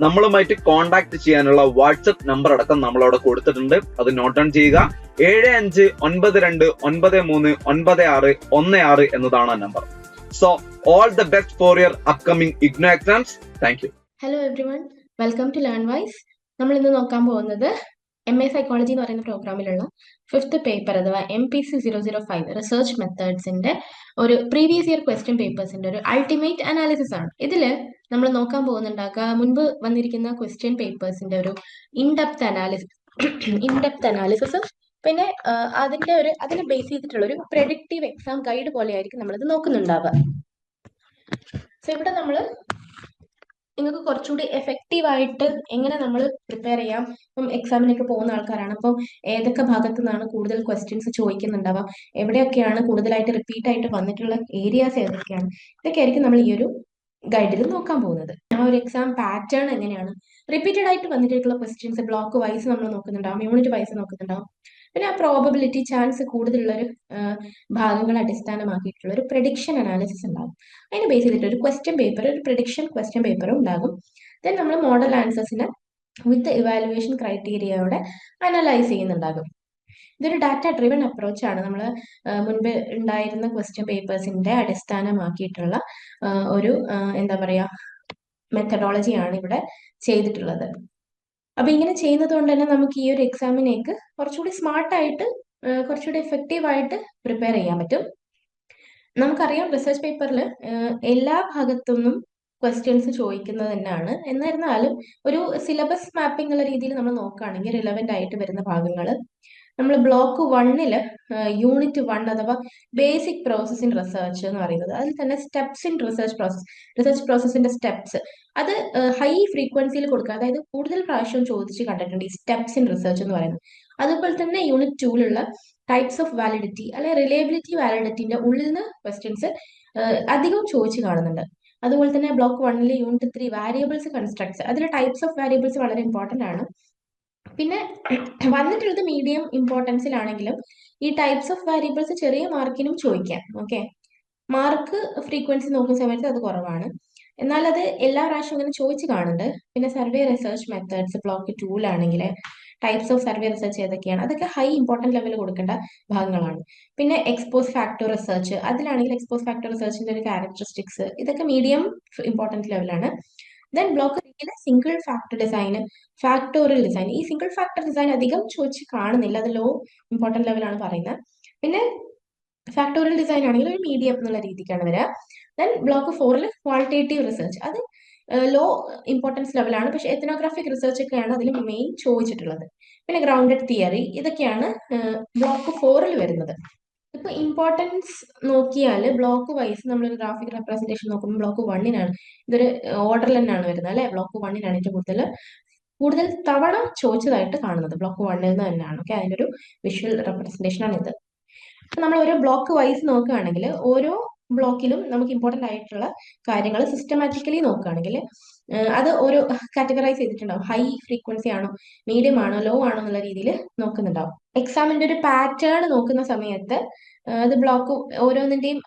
നമ്മളുമായിട്ട് കോൺടാക്ട് ചെയ്യാനുള്ള WhatsApp number അടക്കം നമ്മൾ അവിടെ കൊടുത്തിട്ടുണ്ട്. അത് നോട്ട് ഡൗൺ ചെയ്യുക. ഏഴ് അഞ്ച് ഒൻപത് രണ്ട് ഒൻപത് മൂന്ന് ഒൻപത് ആറ് ഒന്ന് ആറ് എന്നതാണ് ആ number so all the best for your upcoming IGNOU exams thank you hello everyone welcome to Learn Wise നമ്മൾ ഇന്ന് നോക്കാൻ പോകുന്നത് എം എ സൈക്കോളജി എന്ന് പറയുന്ന പ്രോഗ്രാമിലുള്ള ഫിഫ്ത്ത് പേപ്പർ അഥവാ M P C zero zero five research മെത്തേഡ്സിന്റെ ഒരു പ്രീവിയസ് ഇയർ ക്വസ്റ്റ്യൻ പേപ്പേഴ്സിന്റെ ഒരു അൾട്ടിമേറ്റ് അനാലിസിസ് ആണ്. ഇതിൽ നമ്മൾ നോക്കാൻ പോകുന്നുണ്ടാകുക മുൻപ് വന്നിരിക്കുന്ന ക്വസ്റ്റ്യൻ പേപ്പേഴ്സിന്റെ ഒരു ഇൻഡെപ്ത് അനാലിസിസ് ഇൻഡെപ്ത് അനാലിസിസ് പിന്നെ അതിന്റെ ഒരു അതിനെ ബേസ് ചെയ്തിട്ടുള്ള ഒരു പ്രെഡിക്റ്റീവ് എക്സാം ഗൈഡ് പോലെ പോലെയായിരിക്കും നമ്മളിത് നോക്കുന്നുണ്ടാവുക. സോ ഇവിടെ നമ്മൾ നിങ്ങൾക്ക് കുറച്ചുകൂടി എഫക്റ്റീവ് ആയിട്ട് എങ്ങനെ നമ്മൾ പ്രിപ്പയർ ചെയ്യാം? ഇപ്പം എക്സാമിനൊക്കെ പോകുന്ന ആൾക്കാരാണ്. അപ്പം ഏതൊക്കെ ഭാഗത്തു നിന്നാണ് കൂടുതൽ ക്വസ്റ്റ്യൻസ് ചോദിക്കുന്നുണ്ടാവുക? എവിടെയൊക്കെയാണ് കൂടുതലായിട്ട് റിപ്പീറ്റ് ആയിട്ട് വന്നിട്ടുള്ള ഏരിയാസ് ഏതൊക്കെയാണ്? ഇതൊക്കെ ആയിരിക്കും നമ്മൾ ഈ ഒരു ഗൈഡിൽ നോക്കാൻ പോകുന്നത്. ആ ഒരു എക്സാം പാറ്റേൺ എങ്ങനെയാണ്? റിപ്പീറ്റഡ് ആയിട്ട് വന്നിട്ടുള്ള ക്വസ്റ്റ്യൻസ് ബ്ലോക്ക് വൈസ് നമ്മൾ നോക്കുന്നുണ്ടാവും. Unit wise നോക്കുന്നുണ്ടാവും. പിന്നെ ആ പ്രോബബിലിറ്റി ചാൻസ് കൂടുതലുള്ള ഒരു ഭാഗങ്ങൾ അടിസ്ഥാനമാക്കിയിട്ടുള്ള ഒരു പ്രഡിക്ഷൻ അനാലിസിസ് ഉണ്ടാകും അതിന് ബേസ് ചെയ്തിട്ട് ഒരു ക്വസ്റ്റ്യൻ പേപ്പർ ഒരു പ്രഡിക്ഷൻ ക്വസ്റ്റ്യൻ പേപ്പറും ഉണ്ടാകും. ദെൻ നമ്മൾ മോഡൽ ആൻസേഴ്സിനെ വിത്ത് ഇവാലുവേഷൻ ക്രൈറ്റീരിയയോടെ അനലൈസ് ചെയ്യുന്നുണ്ടാകും. ഇതൊരു ഡാറ്റ ഡ്രിവൺ അപ്രോച്ച് ആണ് നമ്മൾ മുൻപ് ഉണ്ടായിരുന്ന ക്വസ്റ്റ്യൻ പേപ്പേഴ്സിന്റെ അടിസ്ഥാനമാക്കിയിട്ടുള്ള ഒരു എന്താ പറയാ മെത്തഡോളജിയാണ് ഇവിടെ ചെയ്തിട്ടുള്ളത്. അപ്പൊ ഇങ്ങനെ ചെയ്യുന്നത് കൊണ്ട് തന്നെ നമുക്ക് ഈ ഒരു എക്സാമിനേക്ക് കുറച്ചുകൂടി സ്മാർട്ടായിട്ട് കുറച്ചുകൂടി എഫക്റ്റീവ് ആയിട്ട് പ്രിപ്പയർ ചെയ്യാൻ പറ്റും. നമുക്കറിയാം റിസർച്ച് പേപ്പറിൽ എല്ലാ ഭാഗത്തുനിന്നും ക്വസ്റ്റ്യൻസ് ചോദിക്കുന്നത് തന്നെയാണ്. എന്നിരുന്നാലും ഒരു സിലബസ് മാപ്പിംഗ് ഉള്ള രീതിയിൽ നമ്മൾ നോക്കുകയാണെങ്കിൽ റിലവന്റ് ആയിട്ട് വരുന്ന ഭാഗങ്ങൾ നമ്മൾ ബ്ലോക്ക് വണ്ണിൽ യൂണിറ്റ് വൺ അഥവാ ബേസിക് പ്രോസസ് ഇൻ റിസർച്ച് എന്ന് പറയുന്നത്. അതിൽ തന്നെ steps in research process research പ്രോസസ്സിന്റെ steps അത് ഹൈ ഫ്രീക്വൻസിയിൽ കൊടുക്കുക. അതായത് കൂടുതൽ പ്രാവശ്യം ചോദിച്ച് കണ്ടിട്ടുണ്ട് ഈ സ്റ്റെപ്സ് ഇൻ റിസർച്ച് എന്ന് പറയുന്നത്. അതുപോലെ തന്നെ യൂണിറ്റ് ടൂവിലുള്ള ടൈപ്സ് ഓഫ് വാലിഡിറ്റി അല്ലെ റിലയബിലിറ്റി വാലിഡിറ്റിന്റെ ഉള്ളിൽ നിന്ന് ക്വസ്റ്റ്യൻസ് അധികം ചോദിച്ച് കാണുന്നുണ്ട്. അതുപോലെ തന്നെ ബ്ലോക്ക് വണ്ണിലെ യൂണിറ്റ് ത്രീ വാരിയബിൾസ് കൺസ്ട്രക്ട്സ് അതിലെ ടൈപ്സ് ഓഫ് വാരിയബിൾസ് വളരെ ഇമ്പോർട്ടന്റ് ആണ്. പിന്നെ വന്നിട്ടുള്ളത് മീഡിയം ഇമ്പോർട്ടൻസിലാണെങ്കിലും ഈ ടൈപ്സ് ഓഫ് വാരിയബിൾസ് ചെറിയ മാർക്കിനും ചോദിക്കാം ഓക്കെ മാർക്ക് ഫ്രീക്വൻസി നോക്കുന്ന സമയത്ത് അത് കുറവാണ്. എന്നാൽ അത് എല്ലാ പ്രാവശ്യവും ഇങ്ങനെ ചോദിച്ച് കാണുന്നുണ്ട്. പിന്നെ സർവേ റിസർച്ച് മെത്തേഡ്സ് ബ്ലോക്ക് ടൂൾ ആണെങ്കിൽ ടൈപ്സ് ഓഫ് സർവേ റിസർച്ച് ഏതൊക്കെയാണ്? അതൊക്കെ ഹൈ ഇമ്പോർട്ടന്റ് ലെവലിൽ കൊടുക്കേണ്ട ഭാഗങ്ങളാണ്. പിന്നെ എക്സ്പോസ് ഫാക്ടർ റിസർച്ച് അതിലാണെങ്കിൽ എക്സ്പോസ് ഫാക്ടർ റിസർച്ചിന്റെ ഒരു ക്യാരക്ടറിസ്റ്റിക്സ് ഇതൊക്കെ മീഡിയം ഇമ്പോർട്ടന്റ് ലെവലാണ് then block ത്രീയിലെ single factor design factorial design ഈ സിംഗിൾ ഫാക്ടർ ഡിസൈൻ അധികം ചോദിച്ച് കാണുന്നില്ല. അത് ലോ ഇമ്പോർട്ടന്റ് ലെവലാണ് പറയുന്നത്. പിന്നെ ഫാക്ടോറിയൽ ഡിസൈൻ ആണെങ്കിൽ ഒരു മീഡിയം എന്നുള്ള രീതിക്കാണ് വരിക. ദെൻ ബ്ലോക്ക് ഫോറിൽ ക്വാളിറ്റേറ്റീവ് റിസർച്ച് അത് ലോ ഇമ്പോർട്ടൻസ് ലെവലാണ് പക്ഷെ എത്തനോഗ്രാഫിക് റിസർച്ച് ഒക്കെയാണ് അതിൽ മെയിൻ ചോദിച്ചിട്ടുള്ളത്. പിന്നെ ഗ്രൗണ്ടഡ് തിയറി ഇതൊക്കെയാണ് ബ്ലോക്ക് ഫോറിൽ വരുന്നത്. ഇപ്പൊ ഇമ്പോർട്ടൻസ് നോക്കിയാൽ ബ്ലോക്ക് വൈസ് നമ്മളൊരു ഗ്രാഫിക് റെപ്രസെന്റേഷൻ നോക്കുമ്പോൾ ബ്ലോക്ക് വണ്ണിനാണ് ഇതൊരു ഓർഡർ തന്നെയാണ് വരുന്നത് അല്ലെ? ബ്ലോക്ക് വണ്ണിനാണ് ഏറ്റവും കൂടുതൽ കൂടുതൽ തവണ ചോദിച്ചതായിട്ട് കാണുന്നത്. ബ്ലോക്ക് വണ്ണിൽ നിന്ന് തന്നെയാണ്. ഓക്കെ അതിന്റെ ഒരു വിഷ്വൽ റെപ്രസെന്റേഷൻ ആണ് ഇത് നമ്മൾ ഓരോ ബ്ലോക്ക് വൈസ് നോക്കുകയാണെങ്കിൽ ഓരോ ബ്ലോക്കിലും നമുക്ക് ഇമ്പോർട്ടന്റ് ആയിട്ടുള്ള കാര്യങ്ങൾ സിസ്റ്റമാറ്റിക്കലി നോക്കുകയാണെങ്കിൽ അത് ഒരു കാറ്റഗറൈസ് ചെയ്തിട്ടുണ്ടാവും. ഹൈ ഫ്രീക്വൻസി ആണോ മീഡിയം ആണോ ലോ ആണോ എന്നുള്ള രീതിയിൽ നോക്കുന്നുണ്ടാവും. എക്സാമിന്റെ ഒരു പാറ്റേൺ നോക്കുന്ന സമയത്ത് അത് ബ്ലോക്ക് ഓരോന്നിന്റെയും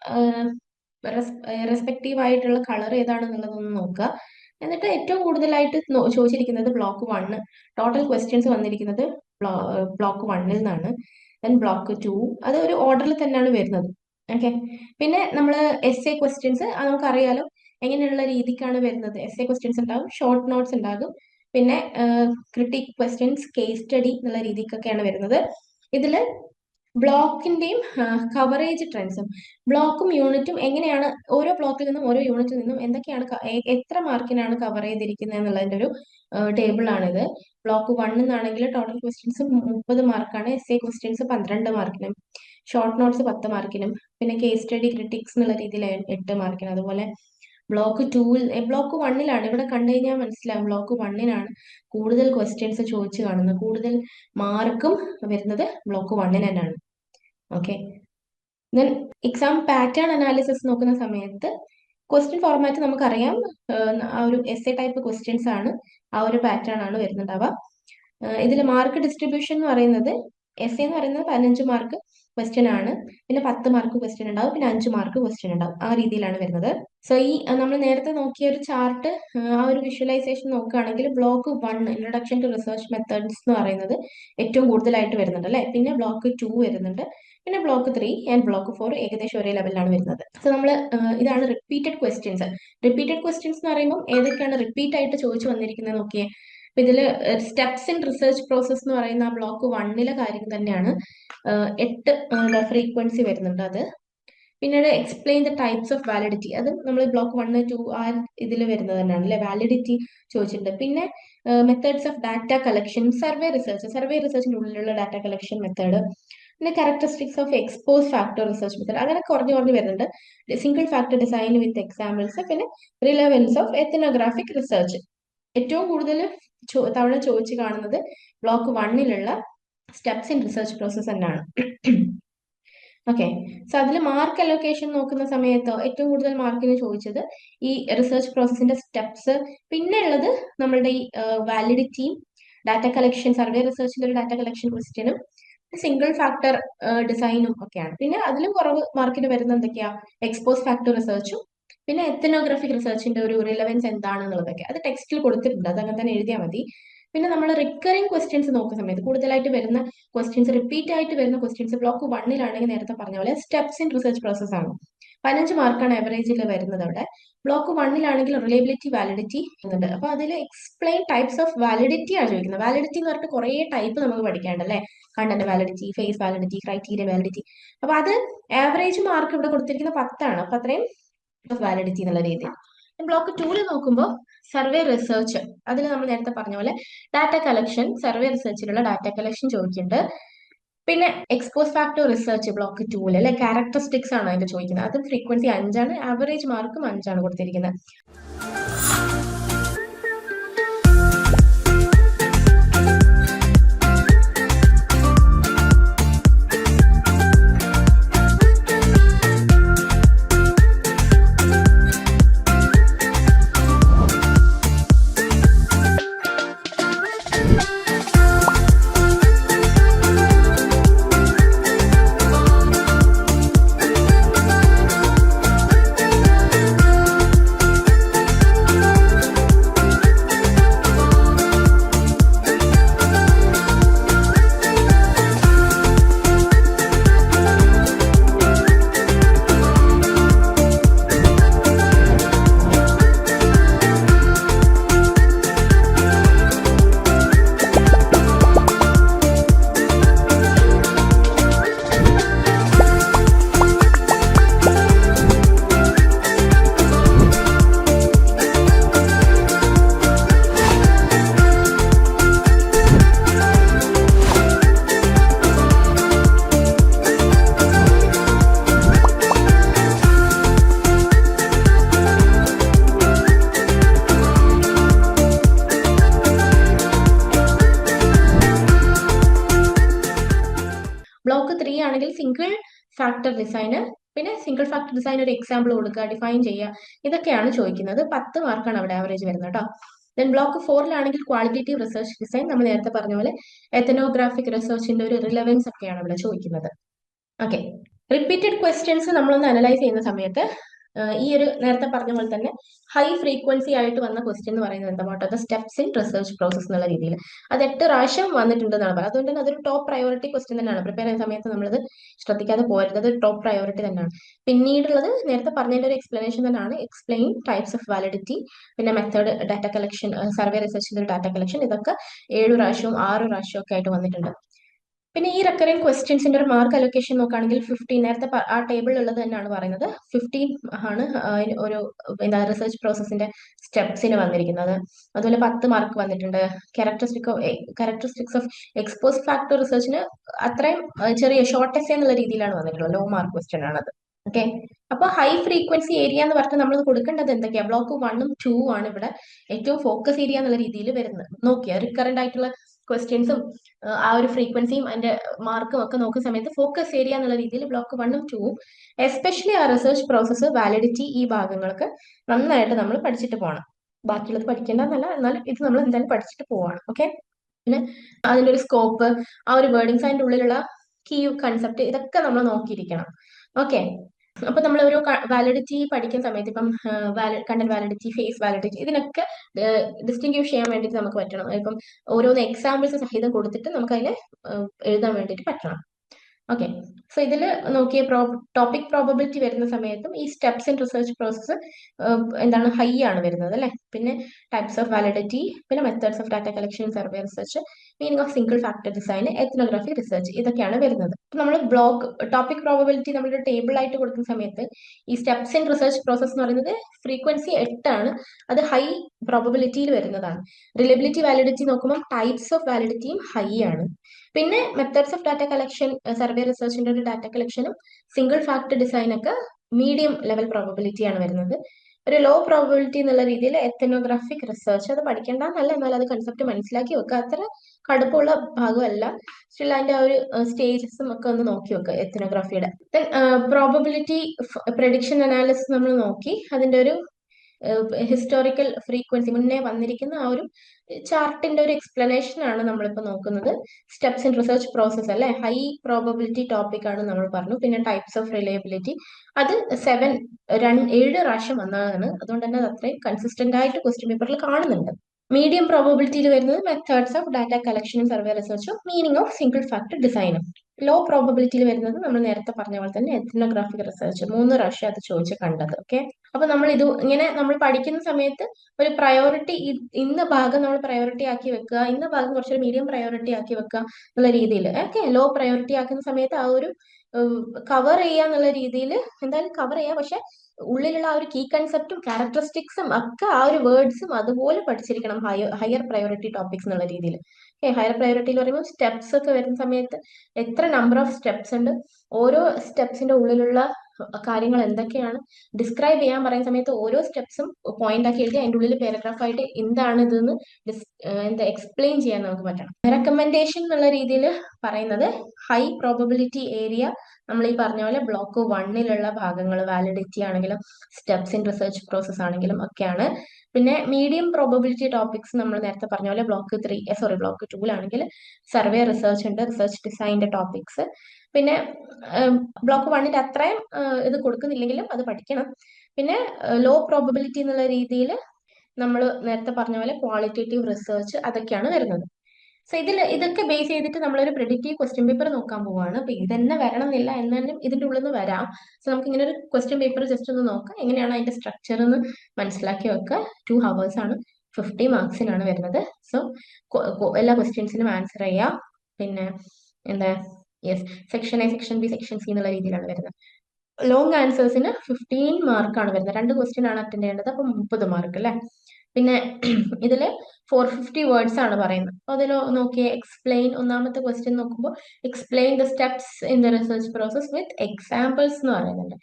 റെസ്പെക്റ്റീവ് ആയിട്ടുള്ള കളർ ഏതാണെന്നുള്ളതൊന്ന് നോക്കുക. എന്നിട്ട് ഏറ്റവും കൂടുതലായിട്ട് ചോദിച്ചിരിക്കുന്നത് ബ്ലോക്ക് വണ്ണ് ടോട്ടൽ ക്വസ്റ്റ്യൻസ് വന്നിരിക്കുന്നത് ബ്ലോക്ക് വണ്ണിൽ നിന്നാണ്. ദെൻ ബ്ലോക്ക് ടു അത് ഒരു ഓർഡറിൽ തന്നെയാണ് വരുന്നത്. ഓക്കെ പിന്നെ നമ്മൾ എസ് എ ക്വസ്റ്റ്യൻസ് നമുക്കറിയാലോ എങ്ങനെയുള്ള രീതിക്കാണ് വരുന്നത്. എസ് എ ക്വസ്റ്റ്യൻസ് ഉണ്ടാകും ഷോർട്ട് നോട്ട്സ് ഉണ്ടാകും. പിന്നെ ക്രിട്ടിക് ക്വസ്റ്റ്യൻസ് കേസ് സ്റ്റഡി എന്നുള്ള രീതിക്കൊക്കെയാണ് വരുന്നത്. ഇതിൽ ബ്ലോക്കിന്റെയും കവറേജ് ട്രെൻഡ്സും ബ്ലോക്കും യൂണിറ്റും എങ്ങനെയാണ് ഓരോ ബ്ലോക്കിൽ നിന്നും ഓരോ യൂണിറ്റിൽ നിന്നും എന്തൊക്കെയാണ് എത്ര മാർക്കിനാണ് കവർ ചെയ്തിരിക്കുന്നത് എന്നുള്ളതിന്റെ ഒരു ടേബിൾ ആണിത്. ബ്ലോക്ക് വൺ എന്നാണെങ്കിൽ ടോട്ടൽ ക്വസ്റ്റ്യൻസ് മുപ്പത് മാർക്കാണ് എസ് എ ക്വസ്റ്റ്യൻസ് പന്ത്രണ്ട് മാർക്കിനും ഷോർട്ട് നോട്ട്സ് പത്ത് മാർക്കിനും പിന്നെ കേസ് സ്റ്റഡി ക്രിട്ടിക്സ് എന്നുള്ള രീതിയിൽ എട്ട് മാർക്കിന് അതുപോലെ ബ്ലോക്ക് ടൂവിൽ ബ്ലോക്ക് വണ്ണിലാണ് ഇവിടെ കണ്ടു കഴിഞ്ഞാൽ മനസ്സിലാവും. ബ്ലോക്ക് വണ്ണിനാണ് കൂടുതൽ ക്വസ്റ്റ്യൻസ് ചോദിച്ചു കാണുന്നത്. കൂടുതൽ മാർക്കും വരുന്നത് ബ്ലോക്ക് വണ്ണിന് തന്നെയാണ്. Okay then exam pattern analysis നോക്കുന്ന സമയത്ത് ക്വസ്റ്റ്യൻ ഫോർമാറ്റ് നമുക്കറിയാം. ആ ഒരു എസ് എ ടൈപ്പ് ക്വസ്റ്റ്യൻസ് ആണ്. ആ ഒരു പാറ്റേൺ ആണ് വരുന്നുണ്ടാവുക. ഇതിൽ മാർക്ക് ഡിസ്ട്രിബ്യൂഷൻ എന്ന് പറയുന്നത് എസ് എന്ന് പറയുന്നത് പതിനഞ്ച് മാർക്ക് ക്വസ്റ്റ്യൻ ആണ്. പിന്നെ പത്ത് മാർക്ക് ക്വസ്റ്റ്യൻ ഉണ്ടാവും. പിന്നെ അഞ്ച് മാർക്ക് ക്വസ്റ്റ്യൻ ഉണ്ടാവും. ആ രീതിയിലാണ് വരുന്നത്. സോ ഈ നമ്മൾ നേരത്തെ നോക്കിയ ഒരു ചാർട്ട് ആ ഒരു വിഷ്വലൈസേഷൻ നോക്കുകയാണെങ്കിൽ block one introduction to research methods എന്ന് പറയുന്നത് ഏറ്റവും കൂടുതലായിട്ട് വരുന്നുണ്ട് അല്ലെ? പിന്നെ ബ്ലോക്ക് ടു വരുന്നുണ്ട്. പിന്നെ block three and block four ഏകദേശം ഒരേ ലെവലിലാണ് വരുന്നത്. സോ നമ്മൾ ഇതാണ് റിപ്പീറ്റഡ് ക്വസ്റ്റ്യൻസ് റിപ്പീറ്റഡ് ക്വസ്റ്റ്യൻസ് എന്ന് പറയുമ്പോൾ ഏതൊക്കെയാണ് റിപ്പീറ്റ് ആയിട്ട് ചോദിച്ചു വന്നിരിക്കുന്നത് നോക്കിയേ. അപ്പൊ ഇതിൽ സ്റ്റെപ്സ് ഇൻ റിസർച്ച് പ്രോസസ് എന്ന് പറയുന്ന ആ ബ്ലോക്ക് വണ്ണിലെ കാര്യം തന്നെയാണ് എട്ട് ഫ്രീക്വൻസി വരുന്നുണ്ട് അത്. പിന്നീട് explain the types of validity അത് നമ്മൾ ബ്ലോക്ക് വൺ ടു ആ ഇതിൽ വരുന്നത് തന്നെയാണ് അല്ലെ? വാലിഡിറ്റി ചോദിച്ചിട്ടുണ്ട്. പിന്നെ methods of data collection survey research survey റിസർച്ചിന്റെ ഉള്ളിലുള്ള ഡാറ്റ കളക്ഷൻ മെത്തേഡ് പിന്നെ characteristics of ex post facto research method അങ്ങനെ കുറഞ്ഞു കുറഞ്ഞു വരുന്നുണ്ട്. Single factor design with examples പിന്നെ റിലവൻസ് ഓഫ് എത്തനോഗ്രാഫിക് റിസർച്ച് ഏറ്റവും കൂടുതൽ തവണ ചോദിച്ചു കാണുന്നത് ബ്ലോക്ക് വണ്ണിലുള്ള സ്റ്റെപ്സ് ഇൻ റിസർച്ച് പ്രോസസ് തന്നെയാണ് ഓക്കെ സോ അതിൽ മാർക്ക് അലോക്കേഷൻ നോക്കുന്ന സമയത്ത് ഏറ്റവും കൂടുതൽ മാർക്കിന് ചോദിച്ചത് ഈ റിസർച്ച് പ്രോസസ്സിന്റെ സ്റ്റെപ്സ് പിന്നെ ഉള്ളത് നമ്മളുടെ ഈ വാലിഡിറ്റിയും ഡാറ്റ കളക്ഷൻ സർവേ റിസർച്ചിന്റെ ഒരു ഡാറ്റ കളക്ഷൻ ക്വസ്റ്റ്യനും സിംഗിൾ ഫാക്ടർ ഡിസൈനും ഒക്കെയാണ്. പിന്നെ അതിലും കുറവ് മാർക്കിന് വരുന്ന എന്തൊക്കെയാ? എക്സ്പോസ് ഫാക്ടർ റിസർച്ചും പിന്നെ എത്തനോഗ്രാഫിക് റിസർച്ചിന്റെ ഒരു റിലവൻസ് എന്താണെന്നുള്ളതൊക്കെ. അത് ടെക്സ്റ്റിൽ കൊടുത്തിട്ടുണ്ട്. അത് അങ്ങനെ തന്നെ എഴുതിയാൽ മതി. പിന്നെ നമ്മൾ റിക്കറിംഗ് ക്വസ്റ്റ്യൻസ് നോക്കുന്ന സമയത്ത് കൂടുതലായിട്ട് വരുന്ന ക്വസ്റ്റ്യൻസ് റിപ്പീറ്റ് ആയിട്ട് വരുന്ന ക്വസ്റ്റ്യൻസ് ബ്ലോക്ക് വണ്ണിലാണെങ്കിൽ നേരത്തെ പറഞ്ഞ പോലെ സ്റ്റെപ്സ് ഇൻ റിസർച്ച് പ്രോസസ് ആണ്. പതിനഞ്ച് മാർക്കാണ് ആവറേജിൽ വരുന്നത് അവിടെ. ബ്ലോക്ക് വണ്ണിലാണെങ്കിൽ റിലയബിലിറ്റി വാലിഡിറ്റി എന്നുണ്ട്. അപ്പൊ അതിൽ എക്സ്പ്ലെയിൻ ടൈപ്സ് ഓഫ് വാലിഡിറ്റി ആണ് ചോദിക്കുന്നത്. വാലിഡിറ്റി എന്ന് പറഞ്ഞിട്ട് കുറേ ടൈപ്പ് നമുക്ക് പഠിക്കാണ്ടല്ലേ content validity face validity criteria validity അപ്പൊ അത് ആവറേജ് മാർക്ക് ഇവിടെ കൊടുത്തിരിക്കുന്ന പത്താണ്. അപ്പൊ അത്രയും വാലിഡിറ്റി എന്നുള്ള രീതിയിൽ. ബ്ലോക്ക് ടൂൽ നോക്കുമ്പോൾ സർവേ റിസർച്ച് അതിൽ നമ്മൾ നേരത്തെ പറഞ്ഞ പോലെ ഡാറ്റ കളക്ഷൻ സർവേ റിസർച്ചിലുള്ള ഡാറ്റ കളക്ഷൻ ചോദിക്കുന്നുണ്ട്. പിന്നെ ex post facto research block tool അല്ലെ ക്യാരക്ടറിസ്റ്റിക്സ് ആണ് അതിന്റെ ചോദിക്കുന്നത്? അത് ഫ്രീക്വൻസി അഞ്ചാണ് ആവറേജ് മാർക്കും അഞ്ചാണ് കൊടുത്തിരിക്കുന്നത്. ഫാക്ടർ ഡിസൈന് പിന്നെ സിംഗിൾ ഫാക്ടർ ഡിസൈൻ ഒരു എക്സാമ്പിൾ കൊടുക്കുക ഡിഫൈൻ ചെയ്യുക ഇതൊക്കെയാണ് ചോദിക്കുന്നത്. പത്ത് മാർക്കാണ് അവിടെ ആവറേജ് വരുന്നത് കേട്ടോ ദെൻ ബ്ലോക്ക് ഫോറിലാണെങ്കിൽ ക്വാളിറ്റേറ്റീവ് റിസർച്ച് ഡിസൈൻ നമ്മൾ നേരത്തെ പറഞ്ഞ പോലെ എത്തനോഗ്രാഫിക് റിസർച്ചിന്റെ ഒരു റിലവൻസ് ഒക്കെയാണ് ഇവിടെ ചോദിക്കുന്നത്. ഓക്കെ റിപ്പീറ്റഡ് ക്വസ്റ്റ്യൻസ് നമ്മളൊന്ന് അനലൈസ് ചെയ്യുന്ന സമയത്ത് ഈ ഒരു നേരത്തെ പറഞ്ഞ പോലെ തന്നെ ഹൈ ഫ്രീക്വൻസി ആയിട്ട് വന്ന ക്വസ്റ്റ്യൻ എന്ന് പറയുന്നത് എന്താ motto the steps in research process എന്നുള്ള രീതിയിൽ. അത് എട്ട് പ്രാവശ്യം വന്നിട്ടുണ്ടെന്നാണ് പറയുന്നത്. അതുകൊണ്ട് തന്നെ അതൊരു ടോപ്പ് പ്രയോറിറ്റി ക്വസ്റ്റ്യൻ തന്നെയാണ്. പ്രിപ്പയർ ചെയ്യുന്ന സമയത്ത് നമ്മളത് ശ്രദ്ധിക്കാതെ പോരുന്നത് ടോപ്പ് പ്രയോറിറ്റി തന്നെയാണ്. പിന്നീടുള്ളത് നേരത്തെ പറഞ്ഞതിന്റെ ഒരു എക്സ്പ്ലനേഷൻ തന്നെയാണ്. എക്സ്പ്ലെയിൻ ടൈപ്സ് ഓഫ് വാലിഡിറ്റി പിന്നെ മെത്തേഡ് ഡാറ്റ കളക്ഷൻ സർവേ റിസർച്ചിന്റെ ഡാറ്റ കളക്ഷൻ ഇതൊക്കെ ഏഴ് പ്രാവശ്യവും ആറ് പ്രാവശ്യവും ഒക്കെ ആയിട്ട് വന്നിട്ടുണ്ട്. പിന്നെ ഈ റെക്കറിംഗ് ക്വസ്റ്റ്യൻസിന്റെ ഒരു മാർക്ക് അലൊക്കേഷൻ നോക്കുകയാണെങ്കിൽ ഫിഫ്റ്റീൻ നേരത്തെ ആ ടേബിളിൽ ഉള്ളത് തന്നെയാണ് പറയുന്നത്. ഫിഫ്റ്റീൻ ആണ് ഒരു എന്താ റിസർച്ച് പ്രോസസ്സിന്റെ സ്റ്റെപ്സിന് വന്നിരിക്കുന്നത്. അതുപോലെ പത്ത് മാർക്ക് വന്നിട്ടുണ്ട്. Characteristic of characteristics of ex post facto റിസർച്ചിന് അത്രയും ചെറിയ ഷോർട്ട് എസ് എന്നുള്ള രീതിയിലാണ് വന്നിട്ടുള്ളത്. ലോ മാർക്ക് ക്വസ്റ്റ്യൻ ആണത്. ഓക്കെ അപ്പൊ ഹൈ ഫ്രീക്വൻസി ഏരിയ എന്ന് പറഞ്ഞാൽ നമ്മൾ കൊടുക്കേണ്ടത് എന്തൊക്കെയാ? ബ്ലോക്ക് വണ്ണും ടൂ ആണ് ഇവിടെ ഏറ്റവും ഫോക്കസ് ഏരിയ എന്നുള്ള രീതിയിൽ വരുന്നത്. നോക്കിയാൽ റിക്കറന്റ് ആയിട്ടുള്ള ക്വസ്റ്റ്യൻസും ആ ഒരു ഫ്രീക്വൻസിയും അതിന്റെ മാർക്കും ഒക്കെ നോക്കുന്ന സമയത്ത് ഫോക്കസ് ഏരിയ എന്നുള്ള രീതിയിൽ ബ്ലോക്ക് വണ്ണും ടൂവും എസ്പെഷ്യലി ആ റിസർച്ച് പ്രോസസ്സ് വാലിഡിറ്റി ഈ ഭാഗങ്ങൾക്ക് നന്നായിട്ട് നമ്മൾ പഠിച്ചിട്ട് പോകണം ബാക്കിയുള്ളത് പഠിക്കേണ്ടെന്നല്ല എന്നാലും ഇത് നമ്മൾ എന്തായാലും പഠിച്ചിട്ട് പോവാണ്. ഓക്കെ പിന്നെ അതിന്റെ ഒരു സ്കോപ്പ് ആ ഒരു വേർഡിങ്സ് അതിന്റെ ഉള്ളിലുള്ള കീ കൺസെപ്റ്റ് ഇതൊക്കെ നമ്മൾ നോക്കിയിരിക്കണം. ഓക്കെ അപ്പൊ നമ്മൾ ഒരു വാലിഡിറ്റി പഠിക്കുന്ന സമയത്ത് ഇപ്പം കണ്ടന്റ് വാലിഡിറ്റി ഫേസ് വാലിഡിറ്റി ഇതിനൊക്കെ ഡിസ്റ്റിങ്ക്യൂഷ് ചെയ്യാൻ വേണ്ടിയിട്ട് നമുക്ക് പറ്റണം. ഇപ്പം ഓരോന്ന് എക്സാമ്പിൾസ് സഹിതം കൊടുത്തിട്ട് നമുക്ക് അതിനെ എഴുതാൻ വേണ്ടിയിട്ട് പറ്റണം. ഓക്കെ സോ ഇതിൽ നോക്കിയ ടോപ്പിക് പ്രോബബിലിറ്റി വരുന്ന സമയത്തും ഈ സ്റ്റെപ്സ് ഇൻ റിസർച്ച് പ്രോസസ്സ് എന്താണ് ഹൈ ആണ് വരുന്നത് അല്ലേ? പിന്നെ ടൈപ്സ് ഓഫ് വാലിഡിറ്റി പിന്നെ methods of data collection survey research meaning of single factor design ethnography research ഇതൊക്കെയാണ് വരുന്നത്. നമ്മൾ ബ്ലോക്ക് ടോപ്പിക് പ്രോബബിലിറ്റി നമ്മളൊരു ടേബിൾ ആയിട്ട് കൊടുക്കുന്ന സമയത്ത് ഈ സ്റ്റെപ്സ് ഇൻ റിസർച്ച് പ്രോസസ്സ് എന്ന് പറയുന്നത് ഫ്രീക്വൻസി എട്ടാണ് അത് ഹൈ പ്രോബബിലിറ്റിയിൽ വരുന്നതാണ്. റിലബിലിറ്റി വാലിഡിറ്റി നോക്കുമ്പോൾ ടൈപ്സ് ഓഫ് വാലിഡിറ്റിയും ഹൈ ആണ്. പിന്നെ methods of data collection survey റിസർച്ചിന്റെ ഒരു ഡാറ്റ കളക്ഷനും സിംഗിൾ ഫാക്ട് ഡിസൈൻ ഒക്കെ മീഡിയം ലെവൽ പ്രോബബിലിറ്റി ആണ് വരുന്നത്. ഒരു ലോ പ്രോബിലിറ്റി എന്നുള്ള രീതിയിൽ എത്തനോഗ്രാഫിക് റിസർച്ച് അത് പഠിക്കേണ്ടെന്നല്ല എന്നാൽ അത് കൺസെപ്റ്റ് മനസ്സിലാക്കി വെക്കുക. അത്ര കടുപ്പമുള്ള ഭാഗമല്ല. സ്റ്റിൽ അതിന്റെ ആ ഒരു സ്റ്റേജസും ഒക്കെ ഒന്ന് നോക്കി വെക്കുക എത്തനോഗ്രാഫിയുടെ ദെൻ പ്രോബബിലിറ്റി പ്രഡിക്ഷൻ അനാലിസിസ് നമ്മൾ നോക്കി. അതിന്റെ ഒരു ഹിസ്റ്റോറിക്കൽ ഫ്രീക്വൻസി മുന്നേ വന്നിരിക്കുന്ന ആ ഒരു ചാർട്ടിന്റെ ഒരു എക്സ്പ്ലനേഷൻ ആണ് നമ്മളിപ്പോൾ നോക്കുന്നത്. സ്റ്റെപ്സ് ഇൻ റിസർച്ച് പ്രോസസ് അല്ലെ? ഹൈ പ്രോബബിലിറ്റി ടോപ്പിക് ആണ് നമ്മൾ പറഞ്ഞു. പിന്നെ ടൈപ്സ് ഓഫ് റിലയബിലിറ്റി അത് സെവൻ ഏഴ് പ്രാവശ്യം വന്നതാണ്. അതുകൊണ്ട് തന്നെ അത് അത്രയും കൺസിസ്റ്റന്റ് ആയിട്ട് ക്വസ്റ്റ്യൻ പേപ്പറിൽ കാണുന്നുണ്ട്. മീഡിയം പ്രോബബിലിറ്റിയിൽ വരുന്നത് മെത്തേഡ്സ് ഓഫ് ഡാറ്റ കളക്ഷനും സർവേ റിസർച്ചും മീനിങ് ഓഫ് സിംഗിൾ ഫാക്ടർ ഡിസൈനും ലോ പ്രോബബിലിറ്റിയിൽ വരുന്നത് നമ്മൾ നേരത്തെ പറഞ്ഞ പോലെ തന്നെ എത്നോഗ്രാഫിക് റിസർച്ച് മൂന്ന് പ്രാവശ്യം അത് ചോദിച്ച് കണ്ടത് ഓക്കെ അപ്പൊ നമ്മൾ ഇത് ഇങ്ങനെ നമ്മൾ പഠിക്കുന്ന സമയത്ത് ഒരു പ്രയോറിറ്റി ഇന്ന ഭാഗം നമ്മൾ പ്രയോറിറ്റി ആക്കി വെക്കുക ഇന്ന ഭാഗം കുറച്ചൊരു മീഡിയം പ്രയോറിറ്റി ആക്കി വെക്കുക എന്നുള്ള രീതിയിൽ ഓക്കെ ലോ പ്രയോറിറ്റി ആക്കുന്ന സമയത്ത് ആ ഒരു കവർ ചെയ്യുക എന്നുള്ള രീതിയിൽ എന്തായാലും കവർ ചെയ്യുക പക്ഷെ ഉള്ളിലുള്ള ആ ഒരു കീ കൺസെപ്റ്റും ക്യാരക്ടറിസ്റ്റിക്സും ഒക്കെ ആ ഒരു വേർഡ്സും അതുപോലെ പഠിച്ചിരിക്കണം ഹയർ പ്രയോറിറ്റി ടോപ്പിക്സ് എന്നുള്ള രീതിയിൽ. ഏ ഹയർ പ്രയോറിറ്റി എന്ന് പറയുമ്പോൾ സ്റ്റെപ്സ് ഒക്കെ വരുന്ന സമയത്ത് എത്ര നമ്പർ ഓഫ് സ്റ്റെപ്സ് ഉണ്ട്? ഓരോ സ്റ്റെപ്സിന്റെ ഉള്ളിലുള്ള കാര്യങ്ങൾ എന്തൊക്കെയാണ്? ഡിസ്ക്രൈബ് ചെയ്യാൻ പറയുന്ന സമയത്ത് ഓരോ സ്റ്റെപ്സും പോയിന്റ് ആക്കി എഴുതി അതിന്റെ ഉള്ളിൽ പാരഗ്രാഫ് ആയിട്ട് എന്താണ് ഇതെന്ന് ഡിസ് എന്താ എക്സ്പ്ലെയിൻ ചെയ്യാൻ നമുക്ക് പറ്റണം. റെക്കമെൻഡേഷൻ എന്നുള്ള രീതിയിൽ പറയുന്നത് ഹൈ പ്രോബബിലിറ്റി ഏരിയ നമ്മൾ ഈ പറഞ്ഞ പോലെ ബ്ലോക്ക് വണ്ണിലുള്ള ഭാഗങ്ങൾ വാലിഡിറ്റി ആണെങ്കിലും സ്റ്റെപ്സ് ഇൻ റിസർച്ച് പ്രോസസ് ആണെങ്കിലും ഒക്കെയാണ്. പിന്നെ മീഡിയം പ്രോബബിലിറ്റി ടോപ്പിക്സ് നമ്മൾ നേരത്തെ പറഞ്ഞ പോലെ ബ്ലോക്ക് ത്രീ സോറി ബ്ലോക്ക് ടൂലാണെങ്കിൽ സർവേ റിസർച്ച് ഉണ്ട് റിസർച്ച് ഡിസൈൻഡ് ടോപ്പിക്സ് പിന്നെ ബ്ലോക്ക് വണ്ണിന്റെ അത്രയും ഇത് കൊടുക്കുന്നില്ലെങ്കിലും അത് പഠിക്കണം. പിന്നെ ലോ പ്രോബബിലിറ്റി എന്നുള്ള രീതിയിൽ നമ്മൾ നേരത്തെ പറഞ്ഞ പോലെ ക്വാളിറ്റേറ്റീവ് റിസർച്ച് അതൊക്കെയാണ് വരുന്നത്. സോ ഇതിൽ ഇതൊക്കെ ബേസ് ചെയ്തിട്ട് നമ്മളൊരു പ്രിഡിക്റ്റീവ് ക്വസ്റ്റ്യൻ പേപ്പർ നോക്കാൻ പോവാണ്. അപ്പൊ ഇത് തന്നെ വരണം എന്നില്ല എന്നാലും ഇതിന്റെ ഉള്ളിൽ നിന്ന് വരാം. സോ നമുക്ക് ഇങ്ങനെ ഒരു ക്വസ്റ്റ്യൻ പേപ്പർ ജസ്റ്റ് ഒന്ന് നോക്കാം. എങ്ങനെയാണ് അതിന്റെ സ്ട്രക്ചർ എന്ന് മനസ്സിലാക്കി വെക്കുക. ടു ഹവേഴ്സ് ആണ്. ഫിഫ്റ്റി മാർക്സിനാണ് വരുന്നത്. സോ എല്ലാ ക്വസ്റ്റ്യൻസിനും ആൻസർ ചെയ്യാം. പിന്നെ എന്താ yes section A section B section C എന്നുള്ള രീതിയിലാണ് വരുന്നത്. ലോങ് ആൻസേഴ്സിന് ഫിഫ്റ്റീൻ മാർക്കാണ് വരുന്നത്. രണ്ട് ക്വസ്റ്റ്യൻ ആണ് അറ്റൻഡ് ചെയ്യേണ്ടത്. അപ്പൊ മുപ്പത് മാർക്ക് അല്ലേ? പിന്നെ ഇതിൽ ഫോർ ഫിഫ്റ്റി വേർഡ്സ് ആണ് പറയുന്നത്. അപ്പൊ അതിൽ നോക്കിയേ എക്സ്പ്ലെയിൻ ഒന്നാമത്തെ ക്വസ്റ്റ്യൻ നോക്കുമ്പോൾ explain the steps in the research process with examples എന്ന് പറയുന്നുണ്ട്.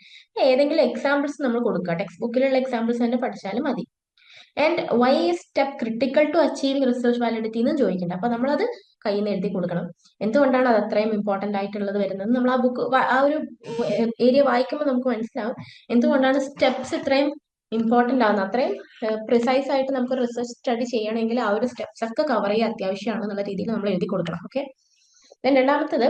ഏതെങ്കിലും എക്സാമ്പിൾസ് നമ്മൾ കൊടുക്കുക ടെക്സ്റ്റ് ബുക്കിലുള്ള എക്സാമ്പിൾസ് തന്നെ പഠിച്ചാലും മതി. And why step critical to achieve research validity എന്ന് ചോദിക്കുന്നുണ്ട് അപ്പൊ നമ്മളത് കയ്യിൽ നിന്ന് എഴുതി കൊടുക്കണം. എന്തുകൊണ്ടാണ് അത് അത്രയും ഇമ്പോർട്ടന്റ് ആയിട്ടുള്ളത് വരുന്നത്? നമ്മൾ ആ ബുക്ക് ആ ഒരു ഏരിയ വായിക്കുമ്പോൾ നമുക്ക് മനസ്സിലാവും എന്തുകൊണ്ടാണ് സ്റ്റെപ്സ് ഇത്രയും ഇമ്പോർട്ടന്റ് ആകുന്നത് അത്രയും പ്രിസൈസ് ആയിട്ട് നമുക്ക് റിസർച്ച് സ്റ്റഡി ചെയ്യണമെങ്കിൽ ആ ഒരു സ്റ്റെപ്സ് ഒക്കെ കവർ ചെയ്യുക അത്യാവശ്യമാണ് എന്നുള്ള രീതിയിൽ നമ്മൾ എഴുതി കൊടുക്കണം. ഓക്കെ രണ്ടാമത്തത്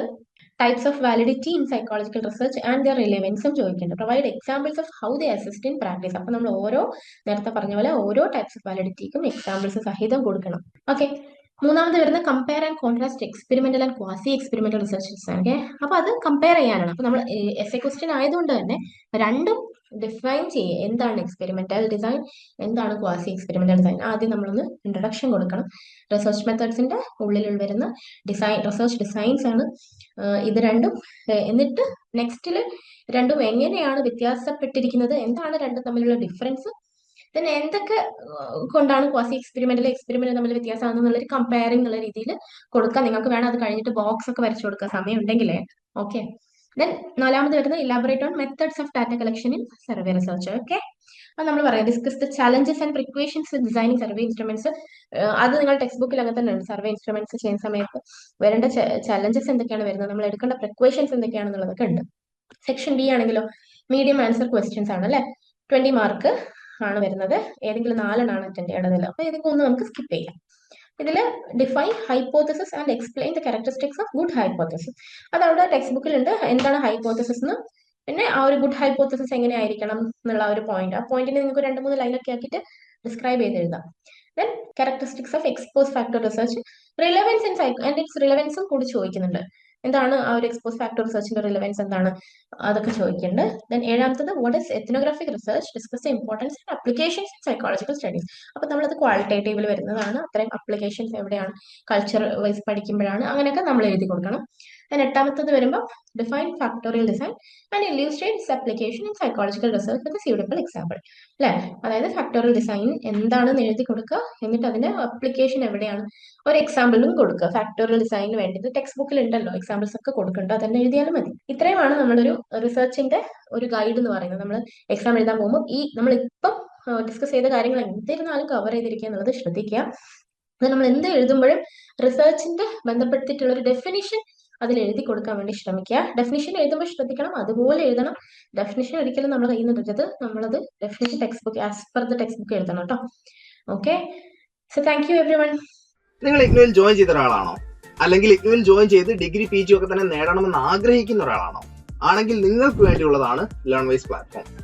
types of validity in psychological research and their റിലവൻസും ചോദിക്കുന്നുണ്ട്. Provide examples of how they assist in practice അപ്പൊ നമ്മൾ ഓരോ നേരത്തെ പറഞ്ഞ പോലെ ഓരോ ടൈപ്സ് ഓഫ് വാലിഡിറ്റിക്കും എക്സാമ്പിൾസ് സഹിതം കൊടുക്കണം. ഓക്കെ മൂന്നാമത് വരുന്ന compare and contrast experimental and quasi experimental research ആണ് ഓക്കെ അപ്പൊ അത് കമ്പയർ ചെയ്യാനാണ്. അപ്പൊ നമ്മൾ എസ് എ ക്വസ്റ്റ്യൻ ആയതുകൊണ്ട് തന്നെ രണ്ടും ഡിഫൈൻ ചെയ്യുക എന്താണ് എക്സ്പെരിമെന്റൽ ഡിസൈൻ എന്താണ് ക്വാസി എക്സ്പെരിമെന്റൽ ഡിസൈൻ ആദ്യം നമ്മളൊന്ന് ഇൻട്രൊഡക്ഷൻ കൊടുക്കണം. റിസർച്ച് മെത്തേഡ്സിന്റെ ഉള്ളിൽ വരുന്ന ഡിസൈൻ റിസർച്ച് ഡിസൈൻസ് ആണ്. ഇത് രണ്ടും എന്നിട്ട് നെക്സ്റ്റിൽ രണ്ടും എങ്ങനെയാണ് വ്യത്യാസപ്പെട്ടിരിക്കുന്നത്? എന്താണ് രണ്ടും തമ്മിലുള്ള ഡിഫറൻസ് പിന്നെ എന്തൊക്കെ കൊണ്ടാണ് ക്വാസി എക്സ്പെരിമെന്റിലെ എക്സ്പെരിമെന്റ് തമ്മിൽ വ്യത്യാസം എന്നുള്ള ഒരു കമ്പയറിംഗ് എന്നുള്ള രീതിയിൽ കൊടുക്കാം നിങ്ങൾക്ക് വേണം. അത് കഴിഞ്ഞിട്ട് ബോക്സ് ഒക്കെ വരച്ചു കൊടുക്കാൻ സമയം ഉണ്ടെങ്കിലേ ഓക്കെ ദെൻ നാലാമത് വരുന്നത് elaborate on methods of data collection in survey research okay അത് നമ്മൾ പറയാം. Discuss the challenges and precautions designing survey instruments അത് നിങ്ങൾ ടെക്സ്റ്റ് ബുക്കിൽ അങ്ങനെ തന്നെ ഉണ്ട്. സർവേ ഇൻസ്ട്രുമെന്റ്സ് ചെയ്യുന്ന സമയത്ത് വരേണ്ട ചലഞ്ചസ് എന്തൊക്കെയാണ് വരുന്നത്? നമ്മൾ എടുക്കേണ്ട പ്രിക്വേഷൻസ് എന്തൊക്കെയാണെന്നുള്ളതൊക്കെ ഉണ്ട്. സെക്ഷൻ ബി ആണെങ്കിലോ മീഡിയം ആൻസർ ക്വസ്റ്റ്യൻസ് ആണ് അല്ലെ? ട്വന്റി മാർക്ക് ആണ് വരുന്നത്. ഏതെങ്കിലും നാലെണ്ണമാണ് അറ്റൻഡ് ചെയ്യേണ്ടതില്ല അപ്പൊ ഏതെങ്കിലും ഒന്ന് നമുക്ക് സ്കിപ്പ് ചെയ്യാം. ഇതിൽ define hypothesis and explain the characteristics of good hypothesis അത് അവിടെ ടെക്സ്റ്റ് ബുക്കിൽ ഉണ്ട് എന്താണ് ഹൈപ്പോത്തസിസ് എന്ന് പിന്നെ ആ ഒരു ഗുഡ് ഹൈപ്പോത്തസിസ് എങ്ങനെയായിരിക്കണം എന്നുള്ള ഒരു പോയിന്റ് ആ പോയിന്റിനെ നിങ്ങൾക്ക് രണ്ട് മൂന്ന് ലൈനൊക്കെ ആക്കിയിട്ട് ഡിസ്ക്രൈബ് ചെയ്ത് എഴുതാം. Then characteristics of ex post facto research relevance and its റിലവൻസും കൂടി ചോദിക്കുന്നുണ്ട്. എന്താണ് ആ ഒരു എക്സ്പോസ് ഫാക്ടർ റിസർച്ചിന്റെ റിലവൻസ് എന്താണ്? അതൊക്കെ ചോദിക്കുന്നുണ്ട് then ഏഴാമത്തത് what is ethnographic research discuss importance and applications in psychological studies അപ്പൊ നമ്മളത് ക്വാളിറ്റേറ്റീവിൽ വരുന്നതാണ്. അത്രയും അപ്ലിക്കേഷൻസ് എവിടെയാണ്? കൾച്ചർ വൈസ് പഠിക്കുമ്പോഴാണ് അങ്ങനെയൊക്കെ നമ്മൾ എഴുതി കൊടുക്കണം. ദെൻ എട്ടാമത്തത് വരുമ്പോൾ define factorial design and illustrates application in psychological research with suitable example അല്ലെ അതായത് ഫാക്ടോറിയൽ ഡിസൈൻ എന്താണെന്ന് എഴുതി കൊടുക്കുക. എന്നിട്ട് അതിന്റെ അപ്ലിക്കേഷൻ എവിടെയാണ്? ഒരു എക്സാമ്പിളും കൊടുക്കുക. ഫാക്ടോറിയൽ ഡിസൈനിന് വേണ്ടിയിട്ട് ടെക്സ്റ്റ് ബുക്കിൽ ഉണ്ടല്ലോ. എക്സാമ്പിൾസ് ഒക്കെ കൊടുക്കണ്ടോ. അതന്നെ എഴുതിയാലും മതി. ഇത്രയുമാണ് നമ്മളൊരു റിസർച്ചിന്റെ ഒരു ഗൈഡ് എന്ന് പറയുന്നത്. നമ്മൾ എക്സാം എഴുതാൻ പോകുമ്പോൾ ഈ നമ്മൾ ഇപ്പം ഡിസ്കസ് ചെയ്ത കാര്യങ്ങൾ എന്തിരുന്നാലും കവർ ചെയ്തിരിക്കുക എന്നുള്ളത് ശ്രദ്ധിക്കുക. നമ്മൾ എന്ത് എഴുതുമ്പോഴും റിസർച്ചിന്റെ ബന്ധപ്പെടുത്തിയിട്ടുള്ള ഒരു ഡെഫിനിഷൻ അതിൽ എഴുതി കൊടുക്കാൻ വേണ്ടി ശ്രമിക്കുക. ഡെഫിനിഷൻ എഴുതുമ്പോൾ ശ്രദ്ധിക്കണം. അതുപോലെ എഴുതണം. ഡെഫിനിഷൻ ഒരിക്കലും നമ്മൾ കയ്യിൽ നിന്ന് വെച്ചത് നമ്മളത് definition text book as per the text book എഴുതണം കേട്ടോ. Okay so thank you everyone നിങ്ങൾ ഇഗ്നുവിൽ ജോയിൻ ചെയ്ത ഒരാളാണോ? അല്ലെങ്കിൽ ഇഗ്നുവിൽ ജോയിൻ ചെയ്ത് ഡിഗ്രി പി ജി ഒക്കെ തന്നെ നേടണമെന്ന് ആഗ്രഹിക്കുന്ന ഒരാളാണോ? ആണെങ്കിൽ നിങ്ങൾക്ക് വേണ്ടിയുള്ളതാണ് ലേൺ വൈസ് പ്ലാറ്റ്ഫോം